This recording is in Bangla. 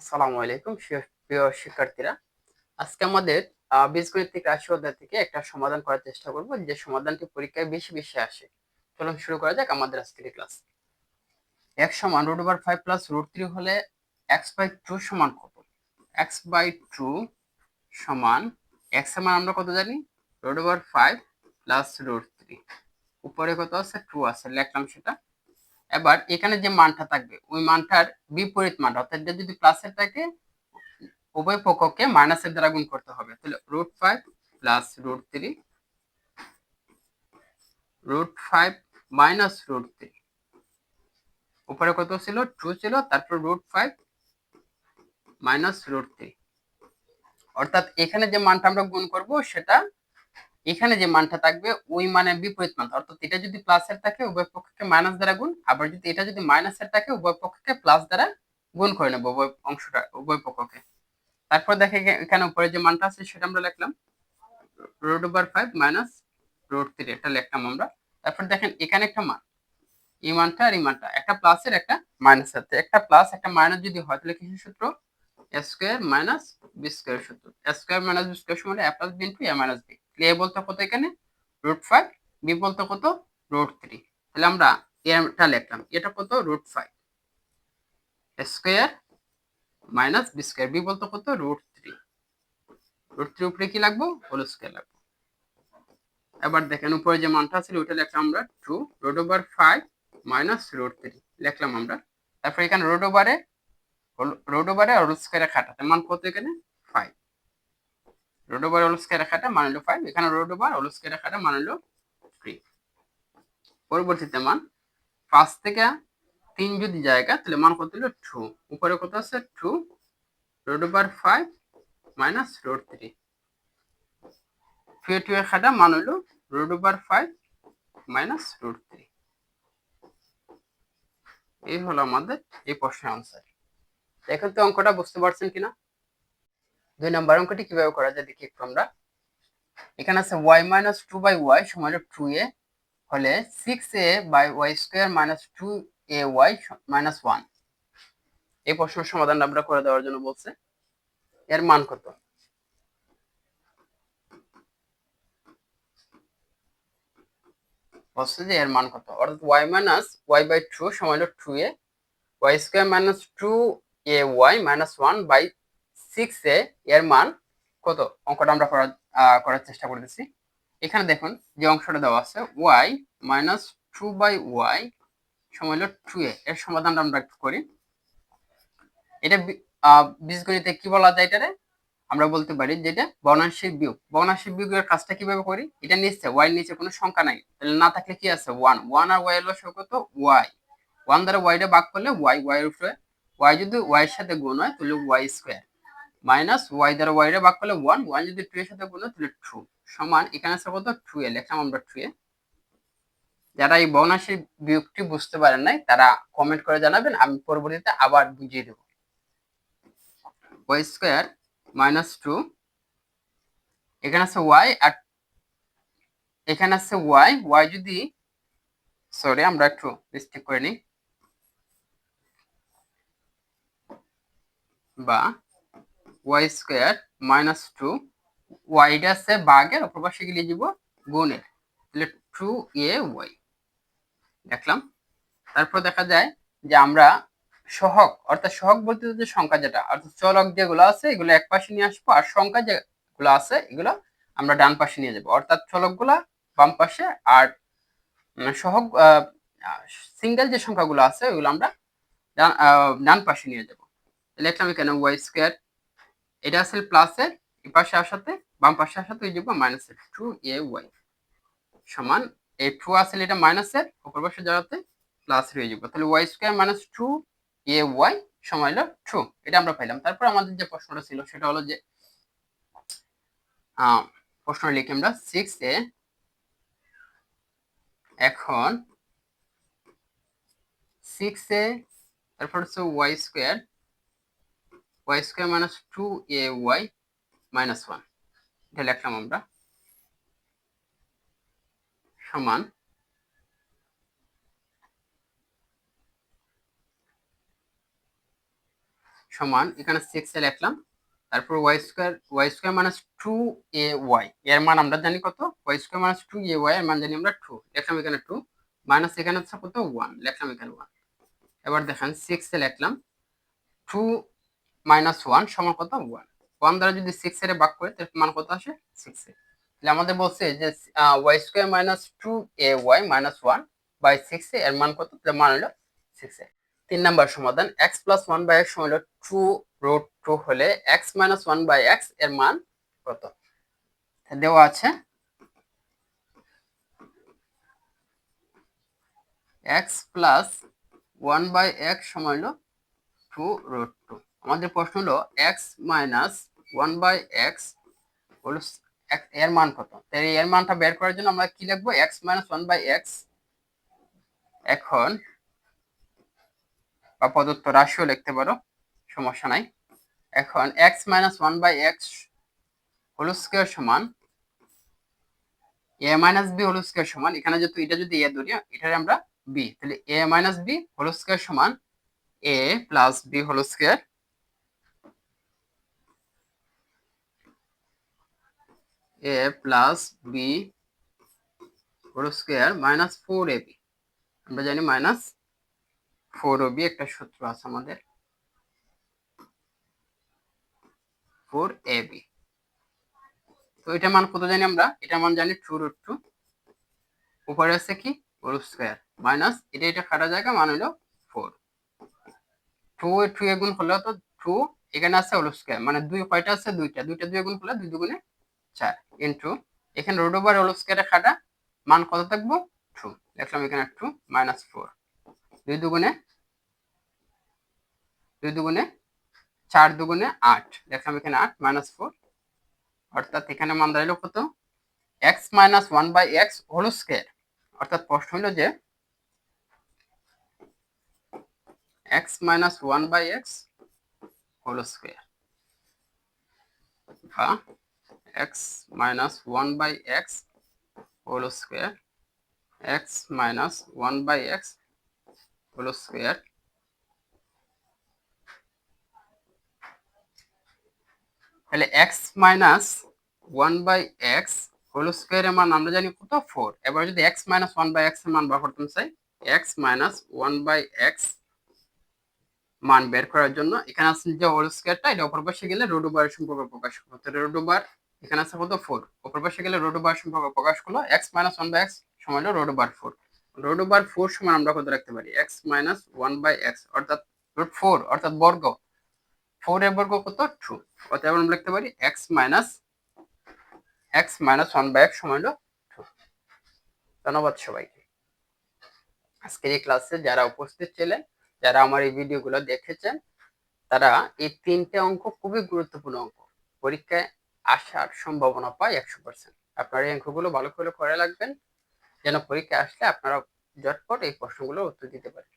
আসসালামু আলাইকুম, প্রিয় শিক্ষার্থীরা। আজকে আমাদের বীজগণিতিক রাশি অধ্যায় থেকে একটা সমাধান করার চেষ্টা করব, যে সমাধানটি পরীক্ষায় বেশি বেশি আসে। চলুন শুরু করা যাক আমাদের আজকের ক্লাস এক্স সমান root over five plus root three হলে এক্স বাই টু সমান কত? এক্স বাই টু সমান এক্সের মান আমরা কত জানি? Root over five plus root three উপরে কত আছে? টু আছে, লিখলাম সেটা। এবার এখানে যে মানটা থাকবে, ওই মানটার বিপরীত মান, অর্থাৎ যদি প্লাসের থাকে, উভয় পক্ষকে মাইনাসের দ্বারা গুণ করতে হবে। তাহলে root five plus root three root five minus root three উপরে কত ছিল? টু ছিল, তারপর root five minus root three অর্থাৎ এখানে যে মানটা আমরা গুণ করব, সেটা এখানে যে মানটা থাকবে, ওই মানের বিপরীত মান অর্থাৎ এটা যদি প্লাসের থাকে, উভয় পক্ষকে মাইনাস দ্বারা গুণ। আবার যদি এটা যদি মাইনাসের থাকে, উভয় পক্ষকে প্লাস দ্বারা গুণ করে নেব উভয় অংশটা, উভয় পক্ষকে। তারপর দেখে এখানে উপরে যে মানটা আছে, সেটা আমরা লিখলাম root over five minus root three এটা লিখলাম আমরা। তারপর দেখেন, এখানে একটা মান। এই মানটা আর এই মানটা, একটা প্লাসের একটা মাইনাস আছে একটা প্লাস একটা মাইনাস যদি হয়, তাহলে কিসের সূত্র? স্কোয়ার মাইনাস বি স্কোয়ার সূত্র। স্কোয়ার মাইনাস বি স্কোয়ার সমান A plus B into A minus B A বলতে কত এখানে? রুট ফাইভ বি বলতে কত? রুট থ্রি তাহলে আমরা এটা লিখলাম। এটা কত? Root five square minus B square B বলতে কত? রুট থ্রি রুট থ্রি উপরে কি লাগবো? হোল স্কোয়ার লাগবো। এবার দেখেন, উপরে যে মানটা ছিল ওইটা লিখলাম আমরা two root over five minus root three লিখলাম আমরা। তারপর এখানে রোড ওভারে রোড ওভারে হোল স্কোয়ারে খাটাতে মান কত এখানে? ফাইভ রোড ওভার হোল স্কোয়ারে খাটা মান হলো ফাইভ এখানে রোড ওভার হোল স্কোয়ারে খাটা মান হলো থ্রি পরবর্তীতে মান, পাঁচ থেকে তিন যদি জায়গা, তাহলে মান কত হলো? টু উপরে কত আছে? Two root over five minus root three two two এর খাটা মান হলো root over five minus root three এই হলো আমাদের এই প্রশ্নের আনসার এখন তো অঙ্কটা বুঝতে পারছেন কিনা? দুই নম্বর অঙ্কটি কীভাবে করা যায় দেখি একটু আমরা। এখানে আছে Y minus two by Y সমান টু এ হলে six A by Y square minus two A Y minus one এই প্রশ্নের সমাধান আমরা করে দেওয়ার জন্য বলছে, এর মান কত? বলছে যে এর মান কত? অর্থাৎ Y minus Y by two সমান two A Y square minus two A Y minus one by six এর মান কত? অঙ্কটা আমরা করার করার চেষ্টা করতেছি। এখানে দেখুন যে অংশটা দেওয়া আছে Y minus two by Y সময় হলো টু এ এর সমাধানটা আমরা একটু করি। এটা বীজগণিতে কি বলা যায় এটারে? আমরা বলতে পারি যেটা বর্ণাংশিক বিয়োগ। বর্ণাংশিক বিয়োগের কাজটা কীভাবে করি? এটা নিচে ওয়াই নিচে কোনো সংখ্যা নাই। তাহলে না থাকলে কি আছে? ওয়ান ওয়ান আর ওয়াই হলো কত? ওয়াই ওয়ান দ্বারা ওয়াইটা ভাগ করলে ওয়াই ওয়াই উপরে। ওয়াই যদি ওয়াই এর সাথে গুণ হয়, তাহলে ওয়াই স্কোয়ার মাইনাস ওয়াই দ্বারা ওয়াই ভাগ করলে ওয়ান ওয়ান যদি টু এর সাথে গুণ তাহলে টু সমান এখানে আছে কত? টু এ। লেখলাম আমরা টু এ। যারা এই বর্ণাংশিক বিয়োগটি বুঝতে পারেন নাই, তারা কমেন্ট করে জানাবেন, আমি পরবর্তীতে আবার বুঝিয়ে দেব। ওয়াই স্কোয়ার মাইনাস টু এখানে আছে ওয়াই আর এখানে আছে ওয়াই ওয়াই যদি সরি আমরা একটু মিস্টেক করে নিই। বা ওয়াই স্কোয়ার মাইনাস টু ওয়াইটা আছে বাঘের, অপর পাশে গিয়ে যাব গুণের। তাহলে টু এ ওয়াই দেখলাম। তারপর দেখা যায় যে আমরা সহক, অর্থাৎ সহক বলতে যে সংখ্যা যেটা, অর্থাৎ চলক যেগুলো আছে, এগুলো এক পাশে নিয়ে আসব, আর সংখ্যা যেগুলো আছে, এগুলো আমরা ডান পাশে নিয়ে যাব। অর্থাৎ চলকগুলা বাম পাশে, আর সহক সিঙ্গেল যে সংখ্যাগুলো আছে ওইগুলো আমরা ডান পাশে নিয়ে যাব। লিখলাম এখানে ওয়াই স্কোয়ার এটা আসলে প্লাসের এই পাশে আসাতে, বাম পাশে আসাতে ওই যাব মাইনাসের টু এ ওয়াই সমান এই টু আসলে এটা মাইনাসের অপর পাশে যাওয়াতে প্লাস হয়ে যাব। তাহলে Y square minus two A Y সময় হলো ট্রু এটা আমরা পাইলাম। তারপর আমাদের যে প্রশ্নটা ছিল, সেটা হলো যে প্রশ্ন লিখি আমরা সিক্স এ এখন সিক্স এ, তারপর হচ্ছে Y square Y square minus two A Y minus one এটা লিখলাম আমরা। সমান সমান, এখানে সিক্স এ লিখলাম। তারপর Y square Y square minus two A Y এর মান আমরা জানি কত? Y square minus two A Y এর মান জানি আমরা টু লিখলাম এখানে টু মাইনাস এখানে হচ্ছে কত? ওয়ান লিখলাম এখানে ওয়ান এবার দেখেন সিক্স এ লিখলাম। টু মাইনাস ওয়ান সমান কত? ওয়ান। ওয়ান দ্বারা যদি সিক্স এর ভাগ করে, তাহলে মান কত আসে? সিক্স এ তাহলে আমাদের বলছে যে Y square minus two A Y minus one by six A, এর মান কত? তাহলে মান হলো সিক্স এ তিন নাম্বার সমাধান x plus one by x হলো টু রুট টু হলে এক্স মাইনাস ওয়ান বাই এক্সের মান কত? দেওয়া আছে। X plus one by x সমান হলো টু রুট টু আমাদের প্রশ্ন হলো x minus one by x হলো এর মান কত? তাই এর মানটা বের করার জন্য আমরা কি লিখব? X minus one by x এখন বা প্রদত্ত রাশিও লিখতে পারো, সমস্যা নাই। এখন x minus one by x whole square সমান A minus B whole square সমান, এখানে যেহেতু এটা যদি এ ধরি, এটারে আমরা বি তাহলে A minus B whole square সমান A plus B whole square A plus B whole square minus four A B আমরা জানি মাইনাস ফোর ও বি একটা সূত্র আছে আমাদের। ফোর এ বি তো এটা মান কত জানি আমরা? এটা মান জানি টু রুট টু উপরে আছে কি? হোল স্কোয়ার মাইনাস এটা এটা কাটা জায়গা, মান হলো ফোর টু টু এ গুণ হলে তো টু এখানে আছে হোল স্কোয়ার মানে দুই, কয়টা আছে? দুইটা। দুইটা দুই গুণ হলে দুই দুগুণে চার ইন্টু এখানে রোড ওভার হোল স্কোয়ারে খাটা মান কত থাকব? টু দেখলাম এখানে টু মাইনাস ফোর দুই দুগুণে দুই দুগুণে, চার দুগুণে আট, দেখলাম এখানে আট মাইনাস ফোর অর্থাৎ এখানে মান দাঁড়াল কত? X minus one by x whole square অর্থাৎ প্রশ্ন হলো যে x minus one by x whole square x minus one by x whole square x minus one by x whole square তাহলে x minus one by x whole স্কোয়ারের মান আমরা জানি কত? ফোর এবার যদি এক্স মাইনাস ওয়ান বাই এক্সের মান বার করতে চাই x minus one by x মান বের করার জন্য এখানে আছে যে হোল স্কোয়ারটা এটা অপর পাশে গেলে রোড ওভার সম্পর্ক প্রকাশ করব। তো রোড ওভার এখানে আছে কত ফোর অপর পাশে গেলে রোড ওভার সম্পর্ক প্রকাশ করল। X minus one by x সমান হলো root over four root over four সমান আমরা কত রাখতে পারি? X minus one by x অর্থাৎ রুট ফোর অর্থাৎ বর্গ। ফোর এর বর্গ কত? টু অতএব আমরা লিখতে পারি x minus x minus one by x সমান হলো টু ধন্যবাদ সবাইকে। আজকের এই ক্লাসে যারা উপস্থিত ছিলেন, যারা আমার এই ভিডিওগুলো দেখেছেন, তারা এই তিনটে অঙ্ক খুবই গুরুত্বপূর্ণ অঙ্ক। পরীক্ষায় আসার সম্ভাবনা পায় একশো পার্সেন্ট আপনার এই অঙ্কগুলো ভালো করে করে রাখবেন, যেন পরীক্ষা আসলে আপনারা ঝটপট এই প্রশ্নগুলোর উত্তর দিতে পারেন।